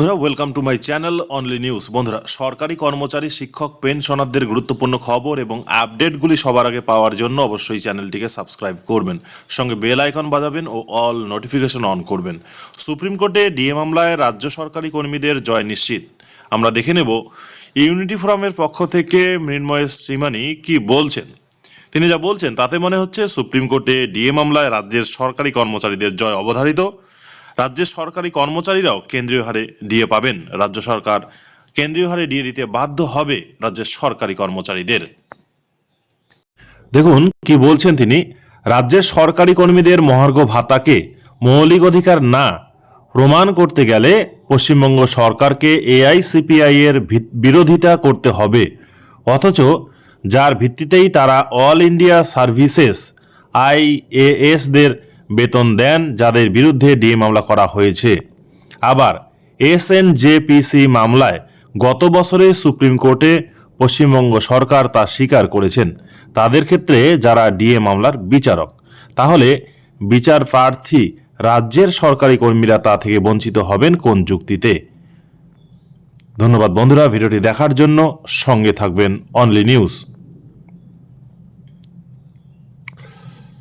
বন্ধুরা welcome to my channel only news বন্ধুরা, সরকারি কর্মচারী, শিক্ষক, পেনশনারদের গুরুত্বপূর্ণ খবর এবং আপডেটগুলি সবার আগে পাওয়ার জন্য অবশ্যই চ্যানেলটিকে সাবস্ক্রাইব করবেন। সঙ্গে বেল আইকন বাজাবেন ও অল নোটিফিকেশন অন করবেন। সুপ্রিম কোর্টে ডিএ মামলায় রাজ্য সরকারি কর্মীদের জয় নিশ্চিত। আমরা দেখে নেব ইউনিটি ফোরামের পক্ষ থেকে মৃন্ময় শ্রীমানি কি বলছেন? তিনি যা বলছেন, তাতে মনে হচ্ছে সুপ্রিম কোর্টে ডিএ মামলায় রাজ্যের সরকারি কর্মচারীদের জয় অবধারিত। রাজ্যের সরকারি কর্মচারীরাও কেন্দ্রীয় হারে ডিএ পাবেন। রাজ্য সরকার কেন্দ্রীয় হারে ডিএ দিতে বাধ্য হবে রাজ্যের সরকারি কর্মচারীদের। দেখুন, কি বলছেন তিনি? রাজ্যের সরকারি কর্মীদের মহার্ঘ ভাতাকে মৌলিক অধিকার না প্রমাণ করতে গেলে পশ্চিমবঙ্গ সরকারকে এআইসিপিআই এর বিরোধিতা করতে হবে। অথচ যার ভিত্তিতেই তারা অল ইন্ডিয়া সার্ভিসেস, আইএএসদের বেতন দেন যাদের বিরুদ্ধে ডিএ মামলা করা হয়েছে। আবার এসএনজেপিসি মামলায় গত বছরে সুপ্রিম কোর্টে পশ্চিমবঙ্গ সরকার তা স্বীকার করেছেন। তাদের ক্ষেত্রে যারা ডিএ মামলার বিচারক, তাহলে বিচার প্রার্থী রাজ্যের সরকারি কর্মীরা তা থেকে বঞ্চিত হবেন কোন যুক্তিতে? ধন্যবাদ বন্ধুরা, ভিডিওটি দেখার জন্য সঙ্গে থাকবেন অনলি নিউজ